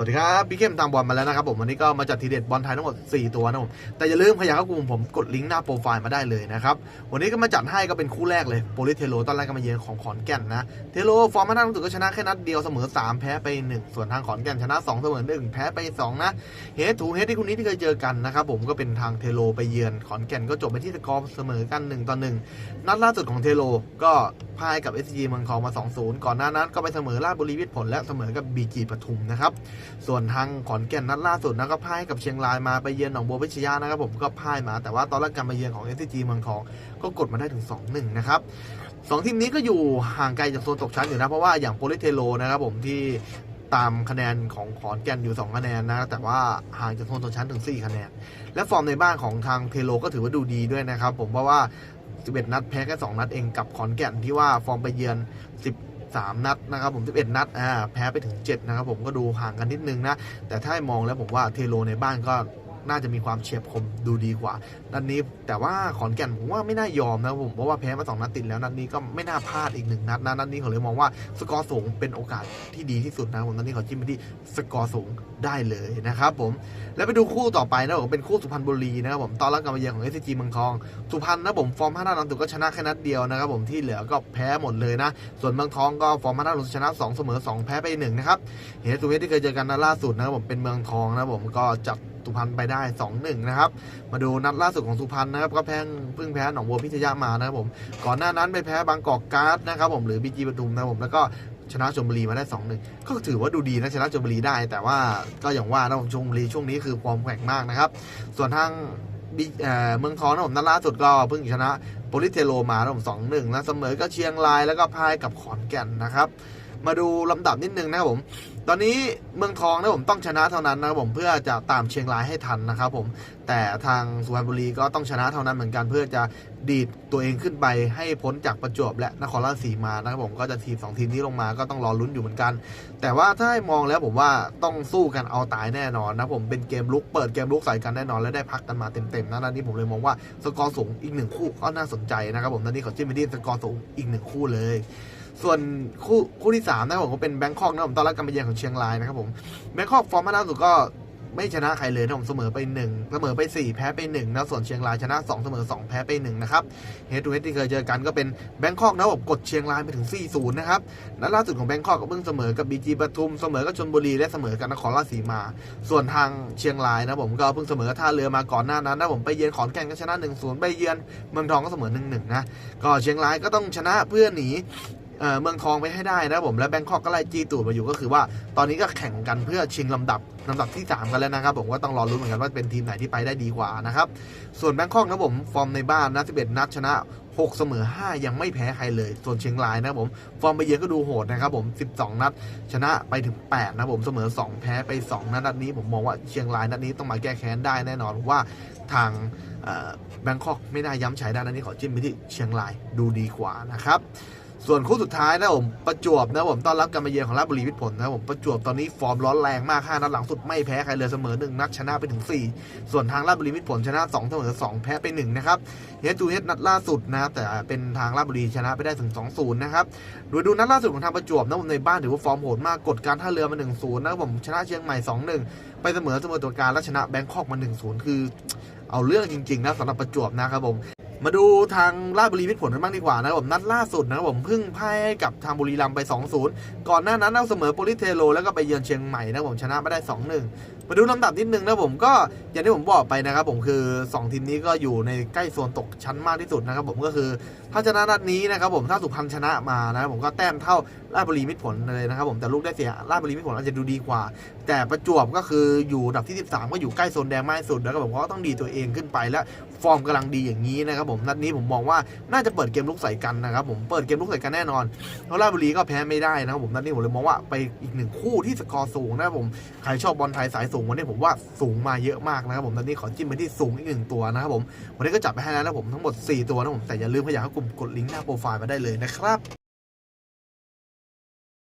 สวัสดีครับพี่เข้มตามบอลมาแล้วนะครับผมวันนี้ก็มาจัดทีเด็ดบอลไทยทั้งหมด 4 ตัวนะผมแต่อย่าลืมขยันเข้ากลุ่มผมกดลิงก์หน้าโปรไฟล์มาได้เลยนะครับวันนี้ก็มาจัดให้ก็เป็นคู่แรกเลยโปลิเทโลตอนแรกก็มาเยือนของขอนแก่นนะเทโลฟอร์มมาหน้าสุดก็ชนะแค่นัดเดียวเสมอ 3 แพ้ไป 1 ส่วนทางขอนแก่นชนะ 2 เสมอ 1 แพ้ไป 2 นะเฮดทูเฮดที่คู่นี้ที่เคยเจอกันนะครับผมก็เป็นทางเทโลไปเยือนขอนแก่นก็จบไปที่สกอร์เสมอกัน1ต่อ1นัดล่าสุดของเทโลก็พ่ายกับ s อ g เมืองทองมา2-0ก่อนหน้านั้นก็ไปเสมอราชบุรีวิทย์ผลและเสมอกับบีจีปทุมนะครับส่วนทางขอนแก่นนัดล่าสุดนะก็พ่ายกับเชียงรายมาไปเยือนหนองบัวพิชยานะครับผมก็พ่ายมา แต่ว่าตอนแรกการมาเยือนของ s อ g เมืองทองก็กดมาได้ถึง 2-1 นะครับสองทีมนี้ก็อยู่ห่างไกลจากโซนตกชั้นอยู่นะเพราะว่าอย่างโปลิเทโลนะครับผมที่ตามคะแนนของขอนแก่นอยู่ 2 คะแนนนะ แต่ว่าห่างจากโซนตกชั้นถึง 4 คะแนน และฟอร์มในบ้านของทางเทโลก็ถือว่าดูดีด้วยนะครับ ผมเพราะว่า 11 นัดแพ้แค่2นัดเองกับขอนแก่นที่ว่าฟอร์มไปเยือน 3 นัดนะครับผม11 นัดอ่าแพ้ไปถึง 7 นะครับผมก็ดูห่างกันนิดนึงนะ แต่ถ้ามองแล้วผมว่าเทโลในบ้านก็ น่าจะมีความเฉียบคมดูดีกว่านัดนนี้ แต่ว่าขอนแก่นผมว่าไม่น่ายอมนะผมเพราะว่าแพ้มาสองนัดติดแล้วนัดนนี้ก็ไม่น่าพลาดอีกหนึ่งนัดนะนัดนนี้ผมเลยมองว่าสกอร์สูงเป็นโอกาสที่ดีที่สุดนะผมนัดนนี้ขอจิ้มไปที่สกอร์สูงได้เลยนะครับผมแล้วไปดูคู่ต่อไปนะผมเป็นคู่สุพรรณบุรีนะครับผมตอนรับการมาเยือนของ s อ g เมืองทอง สุพรรณนะผมฟอร์มห้านัดหลังสุดก็ชนะแค่นัดเดียวนะครับผมที่เหลือก็แพ้หมดเลยนะ ส่วนเมืองทองก็ฟอร์มห้านัดหลังสุดชนะ2เสมอ2แพ้ไป1นะครับเฮตุเวทที่เคยเจอกันนัดล่าสุดนะครับผมเป็นเมืองทองนะผมก็จับ สุพรรณไปได้ 2-1 นะครับ มาดูนัดล่าสุดของสุพรรณนะครับก็แพ้เพิ่งแพ้หนองบัวพิทยามานะครับผม ก่อนหน้านั้นไปแพ้บางกอกการ์ดนะครับผมหรือบีจีปทุมนะครับผมแล้วก็ชนะชลบุรีมาได้ 2-1 ก็ถือว่าดูดีนะชนะชลบุรีได้ แต่ว่าก็อย่างว่านะผมชลบุรีช่วงนี้คือฟอร์มแข็งมากนะครับ ส่วนทางเอ่อเมืองทองนะผมนัดล่าสุดก็เพิ่งชนะโปลิเทโลมานะผมสองหนึ่งนะเสมอก็เชียงรายแล้วก็พ่ายกับขอนแก่นนะครับ มาดูลำดับนิดนึงนะครับผม ตอนนี้เมืองทองนะผมต้องชนะเท่านั้นนะครับผมเพื่อจะตามเชียงรายให้ทันนะครับผม แต่ทางสุพรรณบุรีก็ต้องชนะเท่านั้นเหมือนกันเพื่อจะดีดตัวเองขึ้นไปให้พ้นจากประจวบและนครราชสีมานะครับผมก็จะทีมสองทีมนี้ลงมาก็ต้องรอลุ้นอยู่เหมือนกัน แต่ว่าถ้าให้มองแล้วผมว่าต้องสู้กันเอาตายแน่นอนนะผมเป็นเกมลุกเปิดเกมลุกใส่กันแน่นอนและได้พักกันมาเต็มๆนะนัดนี้ผมเลยมองว่าสกอร์สูงอีกหนึ่งคู่ก็น่าสนใจนะครับผมนัดนี้ขอจิ้มไปที่สกอร์สูงอีกหนึ่งคู่เลย ส่วนคู่คู่ที่ 3 นะครับผมก็เป็นแบงคอกนะผมตอนแรกการมาเยือนของเชียงรายนะครับผมแบงคอกฟอร์มมาล่าสุดก็ไม่ชนะใครเลยนะผมเสมอไป 1 เสมอไป 4 แพ้ไป1นะส่วนเชียงรายชนะ 2 เสมอ 2 แพ้ไป1นะครับเฮดทูเฮดที่เคยเจอกันก็เป็นแบงคอกนะผมกดเชียงรายไปถึง 4-0 นะครับนัดล่าสุดของแบงคอกก็เพิ่งเสมอกับบีจีปทุมเสมอกับชลบุรีและเสมอกับนครราชสีมา ส่วนทางเชียงรายนะผมก็เพิ่งเสมอท่าเรือมาก่อนหน้านั้นนะผมไปเยือนขอนแก่นก็ชนะ 1-0 ไปเยือนเมืองทองก็เสมอ 1-1 นะก็เชียงรายก็ต้องชนะเพื่อหนี เมืองทองไปให้ได้นะผมและแบงคอกก็ไล่จี้ตูดมาอยู่ก็คือว่า ตอนนี้ก็แข่งกันเพื่อชิงลำดับลำดับที่ 3 กันแล้วนะครับ ผมก็ต้องรอรุ้นเหมือนกันว่าเป็นทีมไหนที่ไปได้ดีกว่านะครับ ส่วนแบงคอกนะผมฟอร์มในบ้านนะ11 นัดชนะ 6 เสมอ 5 ยังไม่แพ้ใครเลย ส่วนเชียงรายนะผมฟอร์มไปเยือนก็ดูโหดนะครับผม 12 นัด ชนะไปถึง 8 นะผมเสมอ 2 แพ้ไป 2 นัดนัดนี้ผมมองว่าเชียงรายนัดนี้ต้องมาแก้แค้นได้แน่นอนว่าทางแบงคอกไม่น่าย้ำใช้ได้นัดนี้ขอจิ้มไปที่เชียงรายดูดีกว่านะครับ ส่วนคู่สุดท้ายนะผมประจวบนะผมต้อนรับการมาเยือนของราชบุรีวิทย์ผลนะผมประจวบตอนนี้ฟอร์มร้อนแรงมาก5นัดหลังสุดไม่แพ้ใครเลยเสมอ1นัดชนะไปถึง 4 ส่วนทางราชบุรีวิทย์ผลชนะ2เสมอ2แพ้ไป1นะครับเฮดจูเฮดนัดล่าสุดนะแต่เป็นทางราชบุรีชนะไปได้ถึง2-0นะครับดยดูนัดล่าสุดของทางประจวบนะผมในบ้านถือว่าฟอร์มโหดมากกดการท่าเรือมา1-0นะผมชนะเชียงใหม่ 2-1 ไปเสมอเสมอตัวการและชนะแบงคอกมา1-0คือเอาเรื่องจริงๆนะสำหรับประจวบนะครับผม มาดูทางราชบุรีมิตรผลกันบ้างดีกว่านะครับผมนัดล่าสุดนะครับผมพิ่งพ่ายให้กับทางบุรีรัมย์ไป 2-0 ก่อนหน้านั้นเอาเสมอโปลิเทโลแล้วก็ไปเยือนเชียงใหม่นะครับผมชนะไม่ได้ 2-1 มาดูลำดับนิดนึงนะผมก็อย่างที่ผมบอกไปนะครับผมคือ 2 ทีมนี้ก็อยู่ในใกล้โซนตกชั้นมากที่สุดนะครับผมก็คือถ้าชนะนัดนี้นะครับผมถ้าสุพรรณชนะมานะครับผมก็แต้มเท่าราชบุรีมิตรผลเลยนะครับผมแต่ลูกได้เสียราชบุรีมิตรผลอาจจะดูดีกว่า แต่ประจวบก็คืออยู่อันดับที่ 13 ก็อยู่ใกล้โซนแดงมากที่สุดแล้วก็ผมก็ต้องดีตัวเองขึ้นไปและฟอร์มกำลังดีอย่างนี้นะครับผมนัดนี้ผมมองว่าน่าจะเปิดเกมลุกใส่กันนะครับผมเปิดเกมลุกใส่กันแน่นอนเพราะราชบุรีก็แพ้ไม่ได้นะครับผมนัดนี้ผมเลยมองว่าไปอีกหนึ่งคู่ที่สกอร์สูงนะครับผมใครชอบบอลไทยสายสูงวันนี้ผมว่าสูงมาเยอะมากนะครับผมนัดนี้ขอจิ้มไปที่สูงอีกหนึ่งตัวนะครับผมวันนี้ก็จับไปให้แล้วนะผมทั้งหมด 4 ตัวนะผมแต่อย่าลืมขยันเข้ากลุ่มกดลิงก์หน้าโปรไฟล์มาได้เลยนะครับ